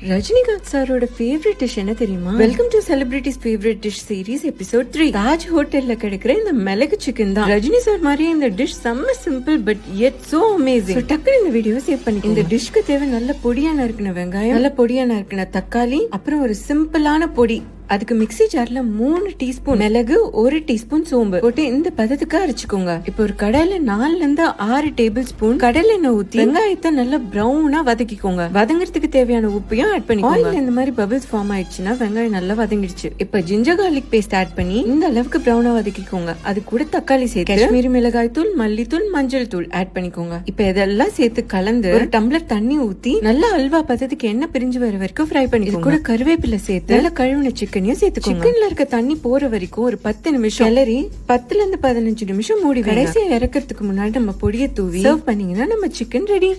ரஜினிகாந்த் சாரோட favourite dish என்ன தெரியுமா? Welcome to celebrities favourite dish series episode three Taj ஹோட்டல்ல கிடைக்கிற இந்த மிளகு சிக்கன் தான். ரஜினி சார் மாதிரியே இந்த டிஷ் செம்ம simple but it so amazing டக்குனு இந்த வீடியோ சேவ் பண்ணி இந்த டிஷ்க்கு தேவை நல்ல பொடியா நறுக்கின வெங்காயம் நல்ல பொடியா நறுக்கின தக்காளி அப்புறம் ஒரு சிம்பிளான பொடி. அதுக்கு மிக்ஸி ஜார்ல மூணு டீஸ்பூன் மிளகு ஒரு டீஸ்பூன் சோம்பு போட்டு இந்த பதத்துக்கு அரைச்சுக்கோங்க. இப்போ ஒரு கடாயில நாலுல இருந்து ஆறு டேபிள் ஸ்பூன் கடலை எண்ணெய் ஊத்தி வெங்காயத்தை நல்லா ப்ரௌனா வதக்கிக்கோங்க. வதங்குறதுக்கு தேவையான உப்பையும் ஆட் பண்ணிக்கோங்க. ஆயில் இந்த மாதிரி பபிள்ஸ் ஃபார்ம் ஆயிடுச்சுன்னா வெங்காயம் நல்லா வதங்கிடுச்சு. இப்போ ஜிஞ்சர் garlic பேஸ்ட் ஆட் பண்ணி இந்த அளவுக்கு ப்ரௌனா வதக்கிக்கோங்க. அது கூட தக்காளி சேர்த்து காஷ்மீரி மிளகாய் தூள் மல்லித்தூள் மஞ்சள் தூள் ஆட் பண்ணிக்கோங்க. இப்போ இதெல்லாம் சேர்த்து கலந்து ஒரு டம்ளர் தண்ணி ஊத்தி நல்லா அல்வா பதத்துக்கு எண்ணெய் பிரிஞ்சு வர வரைக்கும் ஃப்ரை பண்ணிக்கோங்க. கூட கருவேப்பிலை சேர்த்து நல்லா கழுவின சிக்கனையும் சேர்த்துக்கோங்க. சிக்கன்ல இருக்க தண்ணி போற வரைக்கும் ஒரு பத்து நிமிஷம் கிளறி பத்துல இருந்து பதினஞ்சு நிமிஷம் மூடி கடைசியா இறக்கறதுக்கு முன்னாடி நம்ம பொடியை தூவி சர்வ் பண்ணீங்கன்னா நம்ம சிக்கன் ரெடி